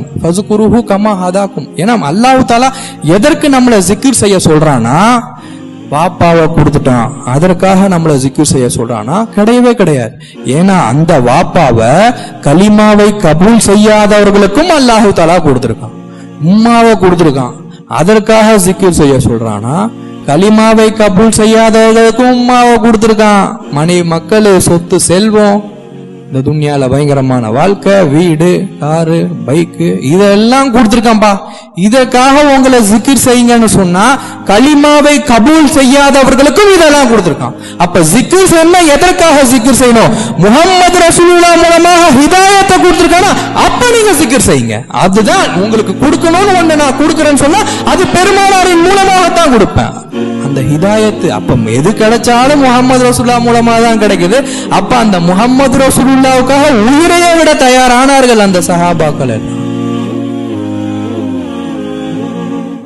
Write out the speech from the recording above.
ஹதாக்கும் ஃபசுகுருஹு comma ஹதாக்கும். ஏன்னா அல்லாஹு தாலா எதற்கு நம்மளை ஜிக்கிர் செய்ய சொல்றானா வாப்பாவை கொடுத்துட்டான். அதற்காக நம்மளை ஜிக்கிர் செய்ய சொல்றானா கிடையவே கிடையாது. ஏன்னா அந்த வாப்பாவை கலிமாவை கபூல் செய்யாதவர்களுக்கும் அல்லாஹு தாலா கொடுத்துருக்கான். உம்மாவை கொடுத்துருக்கான். அதற்காக ஜிக்கிர் செய்ய சொல்றானா கலிமாவை கபூல் செய்யாதவர்களுக்கும் உம்மாவை கொடுத்துருக்கான். மனைவி மக்கள் சொத்து செல்வம் இந்த துன்யால பயங்கரமான வாழ்க்கை வீடு காரு பைக்கு இதெல்லாம் கொடுத்துருக்கான்பா. இதற்காக உங்களை ஜிக்கிர் செய்யுங்கன்னு சொன்னா களிமாவை கபூல் செய்யாதவர்களுக்கும் இதெல்லாம் கொடுத்துருக்கான். அப்ப ஜிக்கிர் சொன்னா எதற்காக ஜிக்கிர் செய்யணும்? முகமது ரசூலா மூலமாக ஹிதாயத்தை கொடுத்துருக்கானா? அப்ப நீங்க ஜிக்கிர் செய்யுங்க. அதுதான் உங்களுக்கு கொடுக்கணும்னு ஒண்ணு நான் கொடுக்குறேன்னு சொன்னா அது பெருமானாரின் மூலமாகத்தான் கொடுப்பேன். அந்த ஹிதாயத்து. அப்ப எது கிடைச்சாலும் முகமது ரசூல்லா மூலமா தான் கிடைக்குது. அப்ப அந்த முகமது ரசூலுல்லாவுக்காக உயிரையே விட தயாரானார்கள் அந்த சஹாபாக்கள் எல்லாம்.